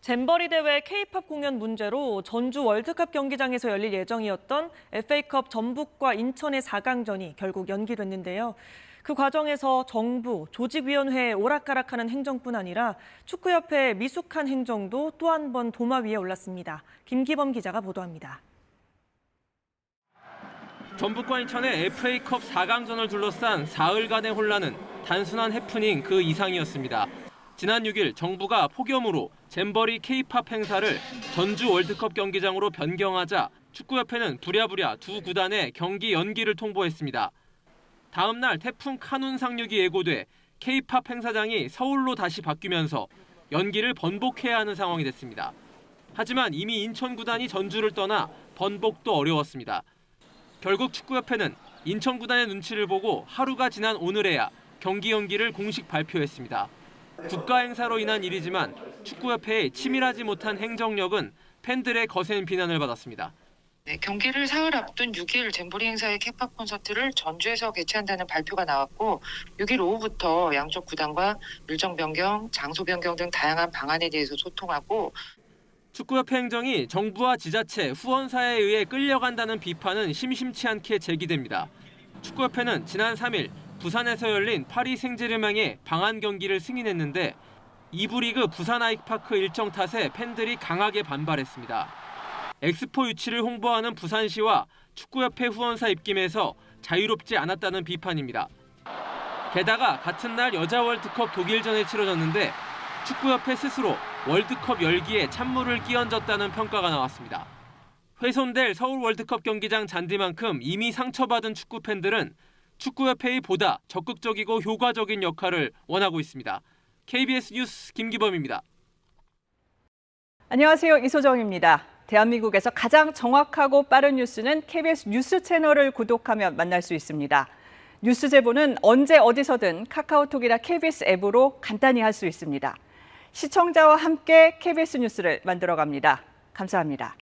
잼버리 대회 K-팝 공연 문제로 전주 월드컵 경기장에서 열릴 예정이었던 FA컵 전북과 인천의 4강전이 결국 연기됐는데요. 그 과정에서 정부, 조직위원회에 오락가락하는 행정뿐 아니라 축구협회의 미숙한 행정도 또 한 번 도마 위에 올랐습니다. 김기범 기자가 보도합니다. 전북과 인천의 FA컵 4강전을 둘러싼 사흘간의 혼란은 단순한 해프닝 그 이상이었습니다. 지난 6일 정부가 폭염으로 잼버리 K-팝 행사를 전주 월드컵 경기장으로 변경하자 축구협회는 부랴부랴 두 구단의 경기 연기를 통보했습니다. 다음 날 태풍 카눈 상륙이 예고돼 K-팝 행사장이 서울로 다시 바뀌면서 연기를 번복해야 하는 상황이 됐습니다. 하지만 이미 인천 구단이 전주를 떠나 번복도 어려웠습니다. 결국 축구협회는 인천 구단의 눈치를 보고 하루가 지난 오늘에야 경기 연기를 공식 발표했습니다. 국가 행사로 인한 일이지만 축구협회의 치밀하지 못한 행정력은 팬들의 거센 비난을 받았습니다. 네, 경기를 사흘 앞둔 6일 잼버리 행사의 케팝 콘서트를 전주에서 개최한다는 발표가 나왔고 6일 오후부터 양쪽 구단과 일정 변경, 장소 변경 등 다양한 방안에 대해서 소통하고 축구협회 행정이 정부와 지자체, 후원사에 의해 끌려간다는 비판은 심심치 않게 제기됩니다. 축구협회는 지난 3일 부산에서 열린 파리 생제르맹의 방한 경기를 승인했는데 2부 리그 부산 아이파크 일정 탓에 팬들이 강하게 반발했습니다. 엑스포 유치를 홍보하는 부산시와 축구협회 후원사 입김에서 자유롭지 않았다는 비판입니다. 게다가 같은 날 여자 월드컵 독일전에 치러졌는데 축구협회 스스로 월드컵 열기에 찬물을 끼얹었다는 평가가 나왔습니다. 훼손될 서울 월드컵 경기장 잔디만큼 이미 상처받은 축구 팬들은 축구협회의 보다 적극적이고 효과적인 역할을 원하고 있습니다. KBS 뉴스 김기범입니다. 안녕하세요. 이소정입니다. 대한민국에서 가장 정확하고 빠른 뉴스는 KBS 뉴스 채널을 구독하면 만날 수 있습니다. 뉴스 제보는 언제 어디서든 카카오톡이나 KBS 앱으로 간단히 할 수 있습니다. 시청자와 함께 KBS 뉴스를 만들어 갑니다. 감사합니다.